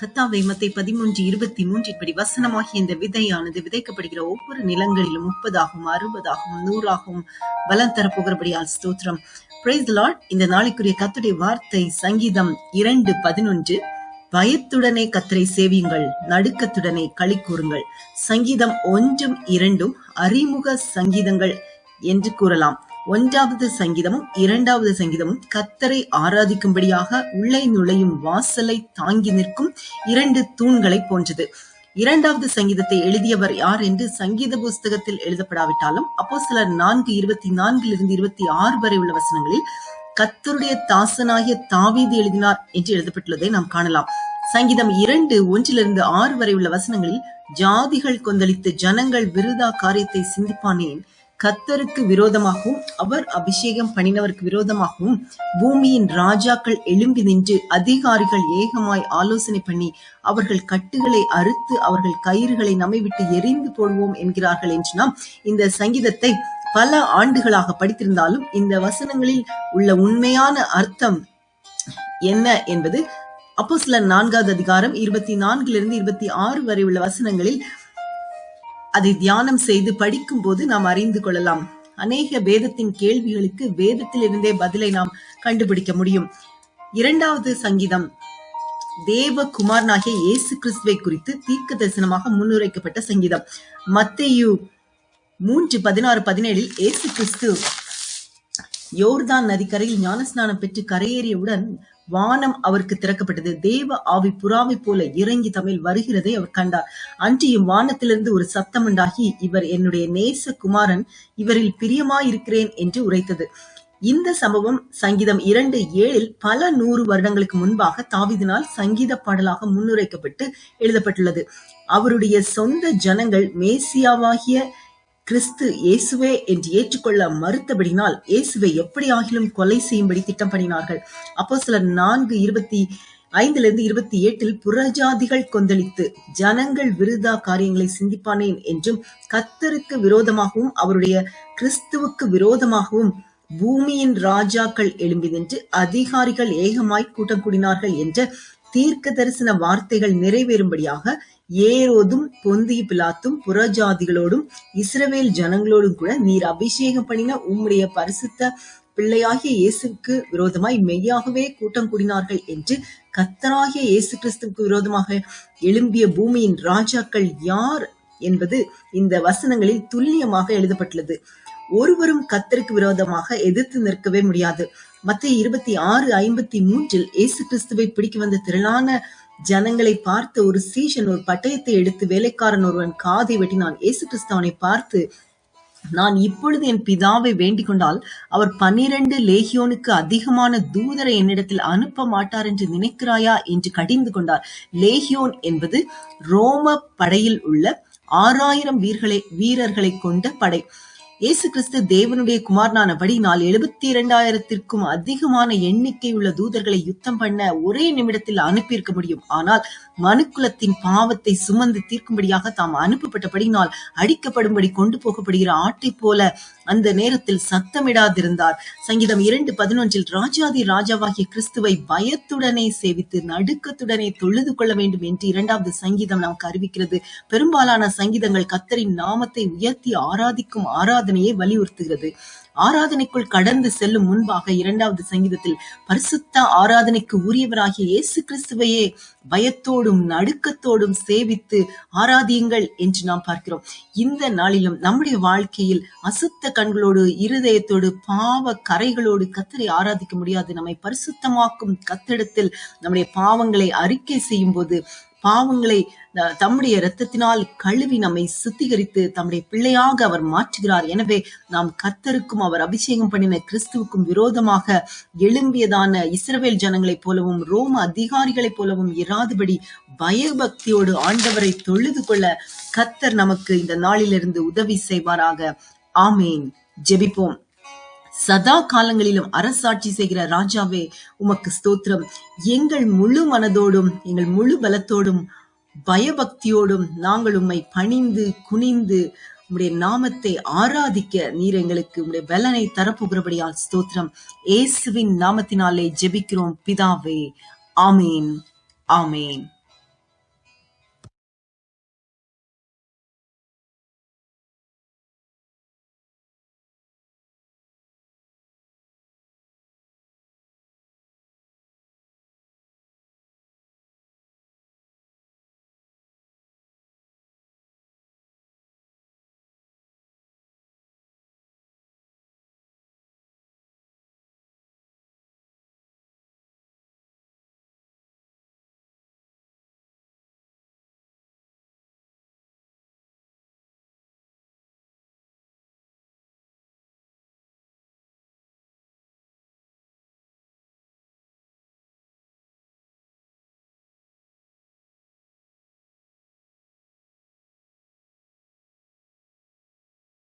கத்தாவை மத்தை பதிமூன்று இருபத்தி மூன்று இப்படி வசனமாகிய இந்த விதையானது விதைக்கப்படுகிற ஒவ்வொரு நிலங்களிலும் முப்பதாகவும் அறுபதாகவும் நூறாகவும் பலம் தரப்போகிறபடியால் ஸ்தோத்திரம். பிரைஸ் லார்ட் இந்த நாளைக்குரிய கத்துடைய வார்த்தை சங்கீதம் இரண்டு பதினொன்று. பயத்துடனே கத்தரை சேவியுங்கள் நடுக்கத்துடனே களி கூறுங்கள். சங்கீதம் ஒன்றும் இரண்டும் அறிமுக சங்கீதங்கள் என்று கூறலாம். ஒன்றாவது சங்கீதமும் இரண்டாவது சங்கீதமும் கத்தரை ஆராதிக்கும்படியாக உள்ளே நுழையும் வாசலை தாங்கி நிற்கும் இரண்டு தூண்களை போன்றது. இரண்டாவது சங்கீதத்தை எழுதியவர் யார் என்று சங்கீத புஸ்தகத்தில் எழுதப்படாவிட்டாலும் அப்போ சிலர் நான்கு இருபத்தி நான்கிலிருந்து இருபத்தி ஆறு வரை உள்ள வசனங்களில் கத்தருடைய தாசனாகிய தாவீது எழுதினார் என்று எழுதப்பட்டுள்ளதை நாம் காணலாம். சங்கீதம் இரண்டு ஒன்றிலிருந்து ஆறு வரை உள்ள வசனங்களில் ஜாதிகள் கொந்தளித்து ஜனங்கள் விருதா காரியத்தை சிந்திப்பானேன் கத்தருக்கு விரோதமாகவும் அவர் அபிஷேகம் பண்ணினவருக்கு விரோதமாகவும் பூமியின் ராஜாக்கள் எழும்பி நின்று அதிகாரிகள் ஏகமாய் ஆலோசனை பண்ணி அவர்கள் கட்டுகளை அறுத்து அவர்கள் கயிறுகளை நம்மை விட்டு எரிந்து போடுவோம் என்கிறார்கள் என்று நாம் இந்த சங்கீதத்தை பல ஆண்டுகளாக படித்திருந்தாலும் இந்த வசனங்களில் உள்ள உண்மையான அர்த்தம் என்ன என்பது அப்போ சில நான்காவது அதிகாரம் இருபத்தி நான்கிலிருந்து இருபத்தி ஆறு வரை உள்ள வசனங்களில் அதை தியானம் செய்து படிக்கும் போது நாம் அறிந்து கொள்ளலாம். அநேக வேதத்தின் கேள்விகளுக்கு வேதத்தில் இருந்தே பதிலை நாம் கண்டுபிடிக்க முடியும். இரண்டாவது சங்கீதம். தேவ குமாரனாகிய இயேசு கிறிஸ்துவை குறித்து தீர்க்க தரிசனமாக முன்னுரைக்கப்பட்ட சங்கீதம். மத்தேயு மூன்று பதினாறு பதினேழில் இயேசு கிறிஸ்து யோர்தான் நதிக்கரையில் ஞானஸ்நானம் பெற்று கரையேறியவுடன் வானம் அவருக்கு திறக்கப்பட்டது. தேவ ஆவி புறாவை போல இறங்கி தமிழ் வருகிறதை அவர் கண்டார். அன்றியும் வானத்திலிருந்து ஒரு சத்தம் உண்டாகி இவர் என்னுடைய நேச குமாரன் இவரில் பிரியமாயிருக்கிறேன் என்று உரைத்தது. இந்த சம்பவம் சங்கீதம் இரண்டு ஏழில் பல நூறு வருடங்களுக்கு முன்பாக தாவிதினால் சங்கீத பாடலாக முன்னுரைக்கப்பட்டு எழுதப்பட்டுள்ளது. அவருடைய சொந்த ஜனங்கள் மேசியாவாகிய கிறிஸ்து இயேசுவே என்று ஏற்றுக்கொள்ள மறுத்தபடினால் இயேசுவை எப்படி ஆகிலும் கொலை செய்யும்படி திட்டம் பண்ணினார்கள் அப்போ சிலர் நான்கு இருபத்தி ஐந்திலிருந்து இருபத்தி எட்டில் புறஜாதிகள் கொந்தளித்து ஜனங்கள் விருதா காரியங்களை சிந்திப்பானேன் என்றும் கத்தருக்கு விரோதமாகவும் அவருடைய கிறிஸ்துவுக்கு விரோதமாகவும் பூமியின் ராஜாக்கள் எழும்பி நின்று அதிகாரிகள் ஏகமாய் கூட்டம் கூடினார்கள் என்ற தீர்க்க தரிசன வார்த்தைகள் நிறைவேறும்படியாக ஏரோதும் பொந்திய பிலாத்தும் புறஜாதிகளோடும் இஸ்ரவேல் ஜனங்களோடும் கூட நீர் அபிஷேகம் பண்ணின உம்முடைய பரிசுத்த பிள்ளையாகிய இயேசுக்கு விரோதமாய் மெய்யாகவே கூட்டம் கூடினார்கள் என்று கத்தராகிய இயேசு கிறிஸ்துக்கு விரோதமாக எழும்பிய பூமியின் ராஜாக்கள் யார் என்பது இந்த வசனங்களில் துல்லியமாக எழுதப்பட்டுள்ளது. ஒருவரும் கத்தருக்கு விரோதமாக எதிர்த்து நிற்கவே முடியாது. மத்திய இருபத்தி ஆறு ஐம்பத்தி மூன்றில் இயேசு கிறிஸ்துவை பிடிக்க வந்த திரளான ஜனங்களை பார்த்து ஒரு சீஷன் ஒரு பட்டயத்தை எடுத்து வேலைக்காரன் ஒருவன் காதை வெட்டினான். இயேசு கிறிஸ்து பார்த்து நான் இப்பொழுது என் பிதாவை வேண்டிக் கொண்டால் அவர் பன்னிரண்டு லேகியோனுக்கு அதிகமான தூதரை என்னிடத்தில் அனுப்ப மாட்டார் என்று நினைக்கிறாயா? என்று கடிந்து கொண்டார். லேகியோன் என்பது ரோம படையில் உள்ள ஆறாயிரம் வீர்களை வீரர்களை கொண்ட படை. இயேசு கிறிஸ்து தேவனுடைய குமாரனானபடினால் எழுபத்தி இரண்டாயிரத்திற்கும் அதிகமான எண்ணிக்கை உள்ள தூதர்களை யுத்தம் பண்ண ஒரே நிமிடத்தில் அனுப்பியிருக்க முடியும். ஆனால் மனுக்குலத்தின் பாவத்தை சுமந்து தீர்க்கும்படியாக தாம் அனுப்பப்பட்டபடினால் அடிக்கப்படும்படி கொண்டு போகப்படுகிற ஆட்டை போல அந்த நேரத்தில் சத்தமிடாதிருந்தார். சங்கீதம் இரண்டு பதினொன்றில் ராஜாதி ராஜாவாகிய கிறிஸ்துவை பயத்துடனே சேவித்து நடுக்கத்துடனே தொழுது கொள்ள வேண்டும் என்று இரண்டாவது சங்கீதம் நமக்கு அறிவிக்கிறது. பெரும்பாலான சங்கீதங்கள் கத்தரின் நாமத்தை உயர்த்தி ஆராதிக்கும் ஆராதனையை வலியுறுத்துகிறது. ஆராதனைக்குள் கடந்து செல்லும் முன்பாக இரண்டாவது சங்கீதத்தில் பரிசுத்த ஆராதனைக்கு உரியவராகிய இயேசு கிறிஸ்துவையே பயத்தோடும் நடுக்கத்தோடும் சேவித்து ஆராதியுங்கள் என்று நாம் பார்க்கிறோம். இந்த நாளிலும் நம்முடைய வாழ்க்கையில் அசுத்த கண்களோடு இருதயத்தோடு பாவ கரைகளோடு கத்தரை ஆராதிக்க முடியாது. நம்மை பரிசுத்தமாக்கும் கத்திடத்தில் நம்முடைய பாவங்களை அறிக்கை செய்யும் போது பாவங்களை தம்முடைய இரத்தத்தினால் கழுவி நம்மை சுத்திகரித்து தம்முடைய பிள்ளையாக அவர் மாற்றுகிறார். எனவே நாம் கர்த்தருக்கும் அவர் அபிஷேகம் பண்ணின கிறிஸ்துவுக்கும் விரோதமாக எழும்பியதான இஸ்ரவேல் ஜனங்களைப் போலவும் ரோம அதிகாரிகளைப் போலவும் இராதபடி பயபக்தியோடு ஆண்டவரை தொழுது கொள்ள கத்தர் நமக்கு இந்த நாளிலிருந்து உதவி செய்வாராக. ஆமேன். ஜெபிப்போம். சதா காலங்களிலும் அரசாட்சி செய்கிற ராஜாவே உமக்கு ஸ்தோத்திரம். எங்கள் முழு மனதோடும் எங்கள் முழு பலத்தோடும் பயபக்தியோடும் நாங்கள் உம்மை பணிந்து குனிந்து உம்முடைய நாமத்தை ஆராதிக்க நீர் எங்களுக்கு உம்முடைய பலனை தரப்போகிறபடியால் ஸ்தோத்திரம். இயேசுவின் நாமத்தினாலே ஜெபிக்கிறோம் பிதாவே. ஆமேன். ஆமேன்.